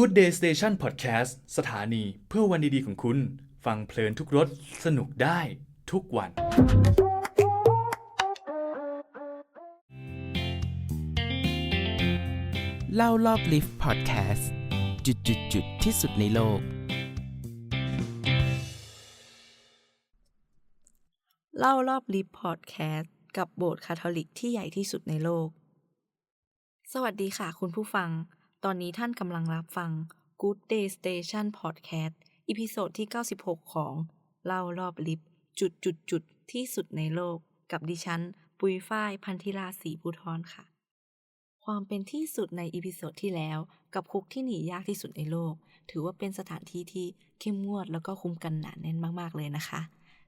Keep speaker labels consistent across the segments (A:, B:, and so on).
A: Good Day Station Podcast สถานีเพื่อวันดีๆของคุณ ฟังเพลินทุกรสสนุกได้ทุกวัน
B: เล่ารอบลิฟต์พอดแคสต์จุดจุดจุดๆๆที่สุดในโลก
C: เล่ารอบลิฟพอดแคสต์กับโบสถ์คาทอลิกที่ใหญ่ที่สุดในโลก สวัสดีค่ะคุณผู้ฟัง ตอนนี้ท่านกำลังรับฟัง Good Day Station Podcast อีพิโซดที่ 96 ของ เล่ารอบลิฟจุดจุดจุดที่สุดในโลก กับดิฉัน ปุยฝ้ายพันธิลาศรีภูทรค่ะ ความเป็นที่สุดในอีพิโซดที่แล้ว กับคุกที่หนียากที่สุดในโลก ถือว่าเป็นสถานที่ที่เข้มงวดแล้วก็คุมกันหนาแน่นมากๆเลยนะคะ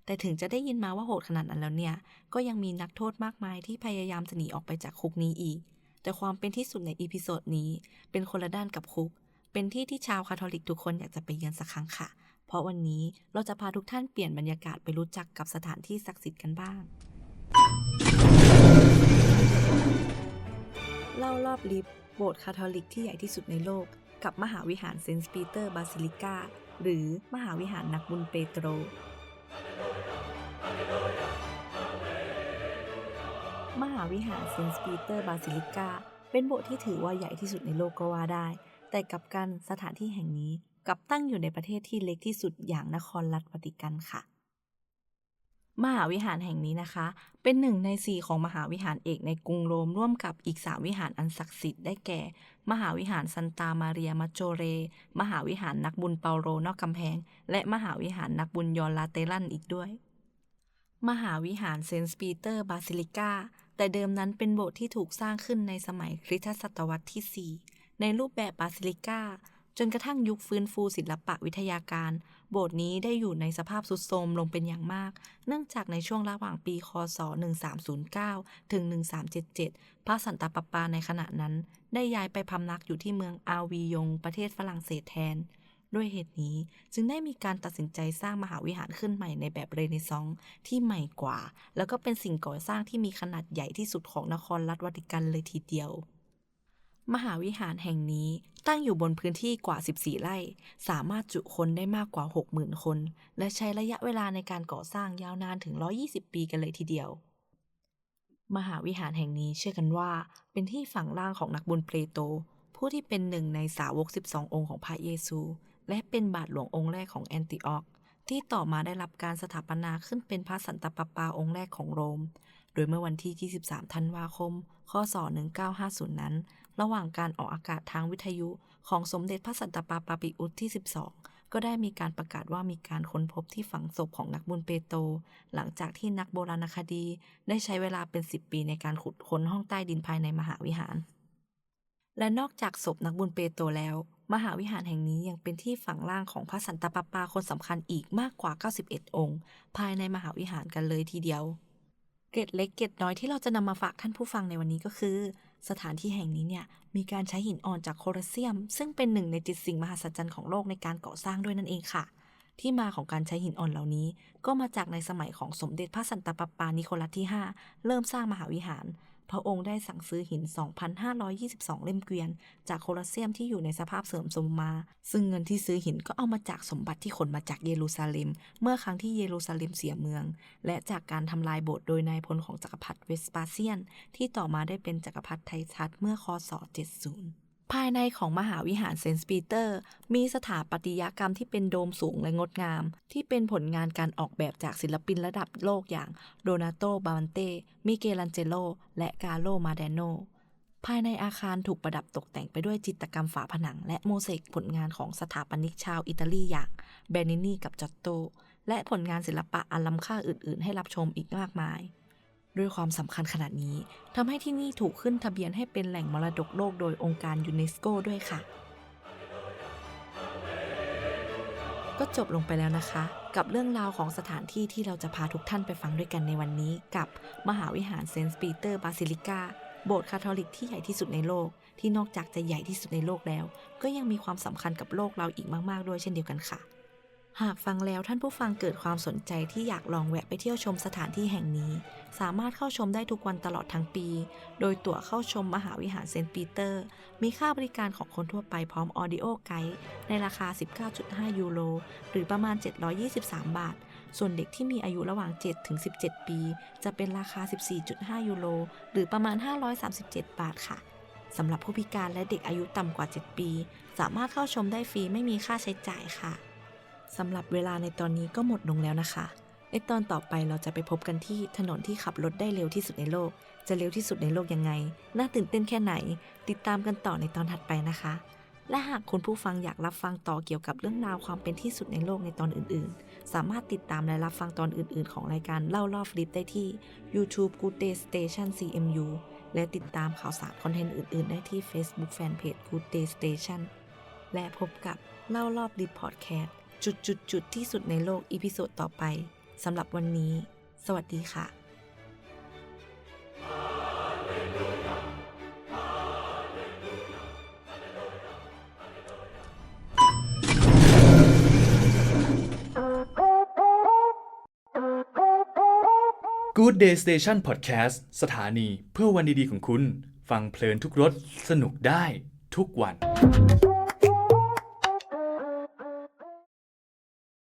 C: แต่ถึงจะได้ยินมาว่าโหดขนาดนั้นแล้วเนี่ย ก็ยังมีนักโทษมากมายที่พยายามจะหนีออกไปจากคุกนี้อีก แต่ความเป็นที่สุดในอีพิโซดนี้ เป็นคนละด้านกับคุก เป็นที่ที่ชาวคาทอลิกทุกคนอยากจะไปเยือนสักครั้งค่ะ เพราะวันนี้เราจะพาทุกท่านเปลี่ยนบรรยากาศไปรู้จักกับสถานที่ศักดิ์สิทธิ์กันบ้าง เล่ารอบลิฟโบสถ์คาทอลิกที่ใหญ่ที่สุดในโลก กับมหาวิหารเซนต์ปีเตอร์บาซิลิกาหรือมหาวิหารนักบุญเปโตร มหาวิหารเซนต์ปีเตอร์บาซิลิกาเป็นโบสถ์ที่ถือว่าใหญ่ที่สุดในโลกก็ว่าได้ แต่กับกันสถานที่แห่งนี้กับตั้งอยู่ในประเทศที่เล็กที่สุดอย่างนครรัฐวาติกันค่ะ มหาวิหารแห่งนี้นะคะ เป็นหนึ่งในสี่ของมหาวิหารเอกในกรุงโรมร่วมกับอีกสามวิหารอันศักดิ์สิทธิ์ได้แก่ มหาวิหารซันตามาเรียมาโจเร มหาวิหารนักบุญเปาโรนอกกำแพง และมหาวิหารนักบุญยอนลาเตลันอีกด้วย มหาวิหารเซนต์ปีเตอร์บาซิลิกา แต่เดิมนั้นเป็นโบสถ์ที่ถูกสร้างขึ้นในสมัยคริสตศตวรรษที่ 4 ในรูปแบบบาซิลิกาจนกระทั่งยุคฟื้นฟูศิลปะวิทยาการ โบสถ์นี้ได้อยู่ในสภาพทรุดโทรมลงเป็นอย่างมาก เนื่องจากในช่วงระหว่างปี คศ 1309 ถึง 1377 พระสันตะปาปาในขณะนั้น ได้ย้ายไปพำนักอยู่ที่เมืองอาวียง ประเทศฝรั่งเศสแทน ด้วยเหตุนี้จึงได้มีการตัดสินใจสร้างมหาวิหารขึ้นใหม่ในแบบเรเนซองส์ที่ใหม่กว่า แล้วก็เป็นสิ่งก่อสร้างที่มีขนาดใหญ่ที่สุดของนครรัฐวาติกันเลยทีเดียว มหาวิหารแห่งนี้ตั้งอยู่บนพื้นที่กว่า 14 ไร่ สามารถจุคนได้มากกว่า 60,000 คน และใช้ระยะเวลาในการก่อสร้างยาวนานถึง 120 ปีกันเลยทีเดียวมหาวิหารแห่งนี้เชื่อกันว่า เป็นที่ฝังร่างของนักบุญเปโตรผู้ที่เป็นหนึ่งในสาวก 12 องค์ของพระเยซู และเป็นบาทหลวงองค์แรกของแอนติออก ที่ต่อมาได้รับการสถาปนาขึ้นเป็นพระสันตะปาปาองค์แรกของโรม โดยเมื่อวันที่ 23 ธันวาคม คศ 1950 นั้น ระหว่างการออกอากาศทางวิทยุของสมเด็จพระสันตะปาปาปิอุสที่ 12 ก็ได้มีการประกาศว่ามีการค้นพบที่ฝังศพของนักบุญเปโตรหลังจากที่นักโบราณคดี ได้ใช้เวลาเป็น 10 ปีในการขุดค้นห้องใต้ดินภายในมหาวิหาร และนอกจากศพนักบุญเปโตรแล้ว มหาวิหารแห่งนี้ยังเป็นที่ฝังร่างของพระสันตะปาปาคนสำคัญอีกมากกว่า 91 องค์ ภายในมหาวิหารกันเลยทีเดียว เกร็ดเล็กเกร็ดน้อยที่เราจะนำมาฝากท่านผู้ฟังในวันนี้ก็คือ สถานที่แห่งนี้เนี่ยมีการใช้หินอ่อนจากโคลอเซียม ซึ่งเป็นหนึ่งในจิตสิ่งมหัศจรรย์ของโลกในการก่อสร้างด้วยนั่นเองค่ะที่มาของการใช้หินอ่อนเหล่านี้ ก็มาจากในสมัยของสมเด็จพระสันตะปาปานิโคลัสที่ 5 เริ่มสร้างมหาวิหาร พระองค์ได้สั่งซื้อหิน 2,522 เล่มเกวียน จากโคลอสเซียมที่อยู่ในสภาพเสื่อมโทรมมา ซึ่งเงินที่ซื้อหินก็เอามาจากสมบัติที่ขนมาจากเยรูซาเล็ม เมื่อครั้งที่เยรูซาเล็มเสียเมือง และจากการทำลายโบสถ์โดยนายพลของจักรพรรดิเวสปาเซียน ที่ต่อมาได้เป็นจักรพรรดิไททัสเมื่อคศ 70 ภายในของมหาวิหารเซนต์ปีเตอร์ มีสถาปัตยกรรมที่เป็นโดมสูงและงดงาม ที่เป็นผลงานการออกแบบจากศิลปินระดับโลกอย่างโดนาโต บาวันเต้ มิเกลันเจโล และกาโล มาเดโน ภายในอาคารถูกประดับตกแต่งไปด้วยจิตรกรรมฝาผนัง และโมเสกผลงานของสถาปนิกชาวอิตาลีอย่างเบนินีกับจอตโต และผลงานศิลปะอันล้ำค่าอื่น ๆ ให้รับชมอีกมากมาย ด้วยความสำคัญขนาดนี้ทำให้ที่นี่ถูกขึ้นทะเบียนให้เป็นแหล่งมรดกโลกโดยองค์การยูเนสโกด้วยค่ะ ก็จบลงไปแล้วนะคะ กับเรื่องราวของสถานที่ที่เราจะพาทุกท่านไปฟังด้วยกันในวันนี้ กับมหาวิหารเซนต์ปีเตอร์บาซิลิกาโบสถ์คาทอลิกที่ใหญ่ที่สุดในโลก ที่นอกจากจะใหญ่ที่สุดในโลกแล้ว ก็ยังมีความสำคัญกับโลกเราอีกมาก ๆ ด้วยเช่นเดียวกันค่ะ หากฟังแล้วท่านผู้ฟังเกิดความสนใจที่อยากลองแวะไปเที่ยวชมสถานที่แห่งนี้ สามารถเข้าชมได้ทุกวันตลอดทั้งปี โดยตั๋วเข้าชมมหาวิหารเซนต์ปีเตอร์ มีค่าบริการของคนทั่วไปพร้อมออดิโอไกด์ในราคา 19.5 ยูโรหรือประมาณ 723 บาท ส่วนเด็กที่มีอายุระหว่าง 7 ถึง 17 ปี จะเป็นราคา 14.5 ยูโรหรือประมาณ 537 บาทค่ะสำหรับผู้พิการและเด็กอายุต่ำกว่า 7 ปี สามารถเข้าชมได้ฟรีไม่มีค่าใช้จ่ายค่ะ สำหรับเวลาในตอนนี้ก็หมดลงแล้วนะคะ ในตอนต่อไปเราจะไปพบกันที่ถนนที่ขับรถได้เร็วที่สุดในโลก จะเร็วที่สุดในโลกยังไง น่าตื่นเต้นแค่ไหน ติดตามกันต่อในตอนถัดไปนะคะ และหากคุณผู้ฟังอยากรับฟังต่อเกี่ยวกับเรื่องราวความเป็นที่สุดในโลกในตอนอื่น ๆ สามารถติดตามและรับฟังตอนอื่น ๆ ของรายการเล่ารอบฟลิปได้ที่ YouTube Good Day Station CMU และติดตามข่าวสารคอนเทนต์อื่น ๆ ได้ที่ Facebook Fanpage Good Day Station และพบกับเล่ารอบลิปพอดแคสต์ จุดจุดจุดๆๆที่สุดในโลกอีพิโซดต่อไปสำหรับวันนี้ สวัสดีค่ะ
A: Good Day Station Podcast สถานีเพื่อวันดีๆของคุณ ฟังเพลินทุกรสสนุกได้ทุกวัน